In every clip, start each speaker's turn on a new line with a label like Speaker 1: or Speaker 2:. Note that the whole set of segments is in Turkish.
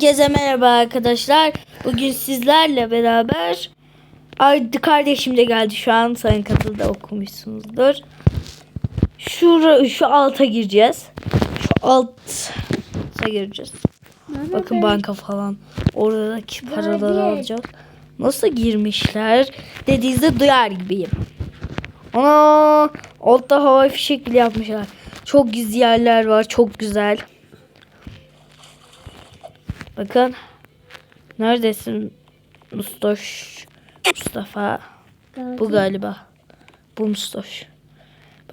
Speaker 1: Herkese merhaba arkadaşlar. Bugün sizlerle beraber Ay kardeşim de geldi şu an sayın katılda okumuşsunuzdur. Şu şu alta gireceğiz. Şu alta gireceğiz. Bakın banka falan. Oradaki paraları alacağız. Nasıl girmişler dediğinizde duyar gibiyim. Ana altta hava fişek bile yapmışlar. Çok gizli yerler var. Çok güzel. Bakın. Neredesin Mustoş? Mustafa. Bu galiba. Bu Mustoş.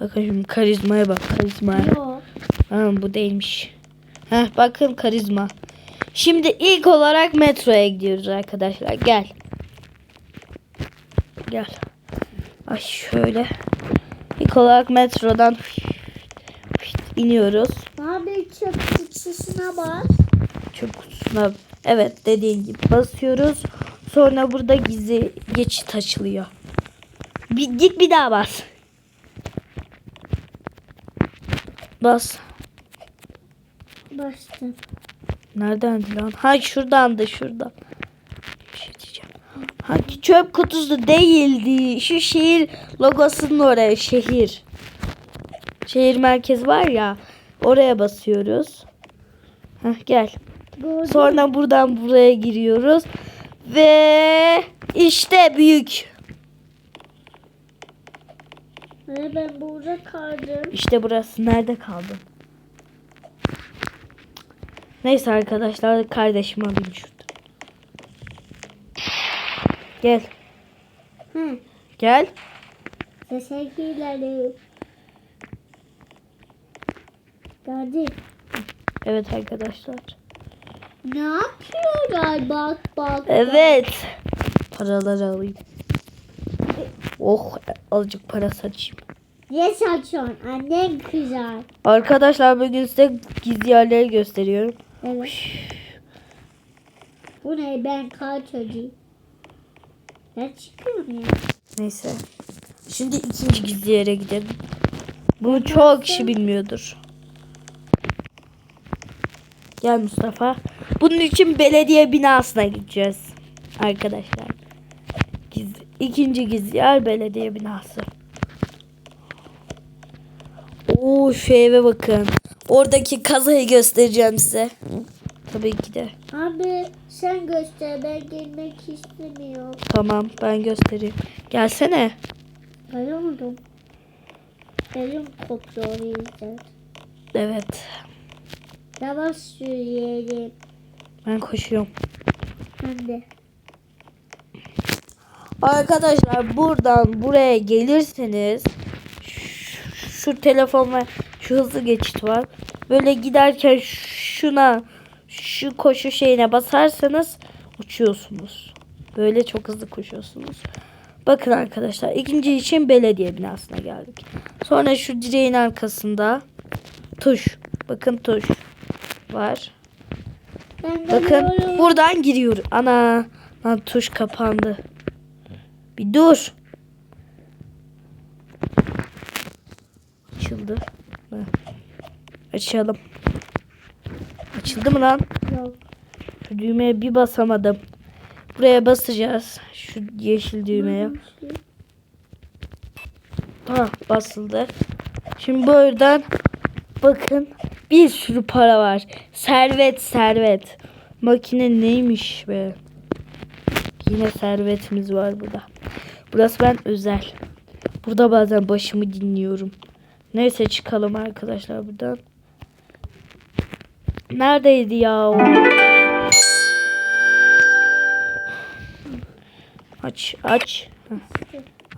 Speaker 1: Bakın şimdi karizmaya bak. Karizmaya.
Speaker 2: Yok.
Speaker 1: Ha, bu değilmiş. Heh, bakın karizma. Şimdi ilk olarak metroya gidiyoruz arkadaşlar. Gel. Gel. Ay şöyle. İlk olarak metrodan iniyoruz.
Speaker 2: Abi çöp kutusuna bas.
Speaker 1: Çöp kutusuna evet dediğin gibi basıyoruz. Sonra burada gizli geçit açılıyor. Bir, git bir daha bas. Bas.
Speaker 2: Bastım.
Speaker 1: Neredendi lan? Ha şuradan da şurada. Bir şey diyeceğim. Hangi çöp kutusu değildi. Şu şehir logosunun oraya şehir. Şehir merkezi var ya. Oraya basıyoruz. Heh, gel.
Speaker 2: Gördün
Speaker 1: Sonra buradan buraya giriyoruz. Ve işte büyük.
Speaker 2: mü? Ben burada kaldım.
Speaker 1: İşte burası. Nerede kaldın? Neyse arkadaşlar kardeşimi alayım şurada. Gel.
Speaker 2: Hı.
Speaker 1: Gel.
Speaker 2: Teşekkürler. Gördün.
Speaker 1: Evet arkadaşlar.
Speaker 2: Ne yapıyorlar? Bak bak.
Speaker 1: Evet. Paraları alayım. Oh azıcık para saçayım.
Speaker 2: Niye saçıyorsun? Annen kızar.
Speaker 1: Arkadaşlar bugün size gizli yerleri gösteriyorum.
Speaker 2: Evet. Bu ne? Ben kal çocuğu. Ben çıkıyorum ya.
Speaker 1: Neyse. Şimdi ikinci gizli yere gidelim. Bunu çok kişi bilmiyordur. Gel Mustafa. Bunun için belediye binasına gideceğiz. Arkadaşlar. Gizli, ikinci gizli yer belediye binası. Oo şu eve bakın. Oradaki kazayı göstereceğim size. Tabii ki de.
Speaker 2: Abi sen göster. Ben gelmek istemiyorum.
Speaker 1: Tamam ben göstereyim. Gelsene.
Speaker 2: Bayıldım. Elim koptu o yüzden.
Speaker 1: Evet.
Speaker 2: Yavaş yürüyelim.
Speaker 1: Ben koşuyorum.
Speaker 2: Ben de.
Speaker 1: Arkadaşlar buradan buraya gelirseniz şu, şu telefon ve şu hızlı geçit var. Böyle giderken şuna şu koşu şeyine basarsanız uçuyorsunuz. Böyle çok hızlı koşuyorsunuz. Bakın arkadaşlar ikinci için belediye binasına geldik. Sonra şu direğin arkasında tuş. Bakın tuş var.
Speaker 2: Ben
Speaker 1: Bakın
Speaker 2: böyle-
Speaker 1: buradan giriyor. Ana lan tuş kapandı. Bir dur. Açıldı. Açalım. Açıldı mı lan?
Speaker 2: Yok.
Speaker 1: Şu düğmeye bir basamadım. Buraya basacağız. Şu yeşil düğmeye. Ha basıldı. Şimdi buradan bakın bir sürü para var. Servet servet. Makine neymiş be? Yine servetimiz var burada. Burası ben özel. Burada bazen başımı dinliyorum. Neyse çıkalım arkadaşlar buradan. Neredeydi ya o? Aç aç.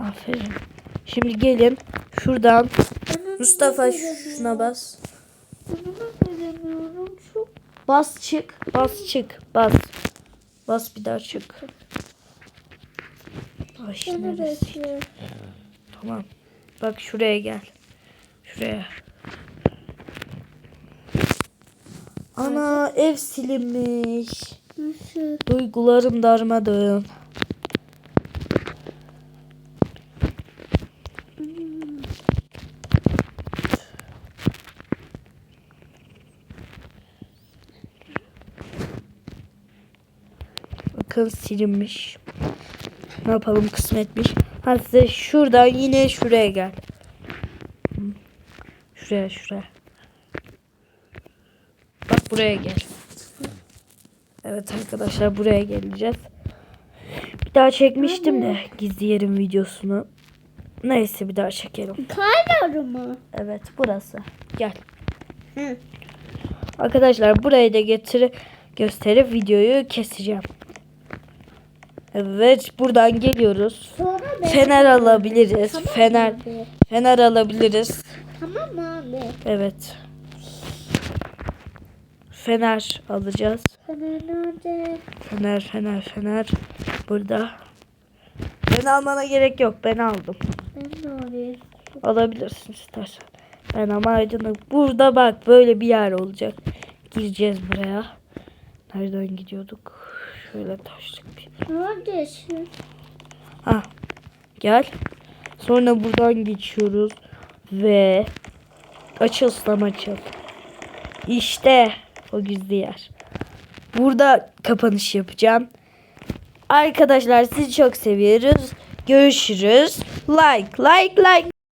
Speaker 1: Aferin. Şimdi gelin şuradan Mustafa şuna bas.
Speaker 2: Bilemiyorum çok.
Speaker 1: Bas çık. Bas çık. Bas. Bas bir daha çık.
Speaker 2: Bekliyor.
Speaker 1: Tamam. Bak şuraya gel. Şuraya. Ana ev silinmiş.
Speaker 2: Nasıl?
Speaker 1: Duygularım darmadağın. Bakın silinmiş. Ne yapalım kısmetmiş. Ha size şuradan yine şuraya gel. Şuraya şuraya. Bak buraya gel. Evet arkadaşlar buraya geleceğiz. Bir daha çekmiştim de gizli yerin videosunu. Neyse bir daha çekelim.
Speaker 2: Kaynar mı?
Speaker 1: Evet burası. Gel.
Speaker 2: Hı.
Speaker 1: Arkadaşlar burayı da getir gösterip videoyu keseceğim. Evet buradan geliyoruz.
Speaker 2: Sonra.
Speaker 1: Fener alabiliriz.
Speaker 2: Tamam
Speaker 1: Fener
Speaker 2: abi.
Speaker 1: fener alabiliriz.
Speaker 2: Tamam abi.
Speaker 1: Evet. Fener alacağız.
Speaker 2: Fener nerede?
Speaker 1: Fener fener fener burada. Ben almana gerek yok. Ben aldım.
Speaker 2: Ben de alayım.
Speaker 1: Alabilirsin istersen. Ben ama aydınlık. Burada bak böyle bir yer olacak. Gireceğiz buraya. Nereden gidiyorduk? Şöyle taşlık bir.
Speaker 2: Neredesin?
Speaker 1: Ha. Gel. Sonra buradan geçiyoruz. Ve açılsam açıl. İşte o gizli yer. Burada kapanış yapacağım. Arkadaşlar sizi çok seviyoruz. Görüşürüz. Like, like, like.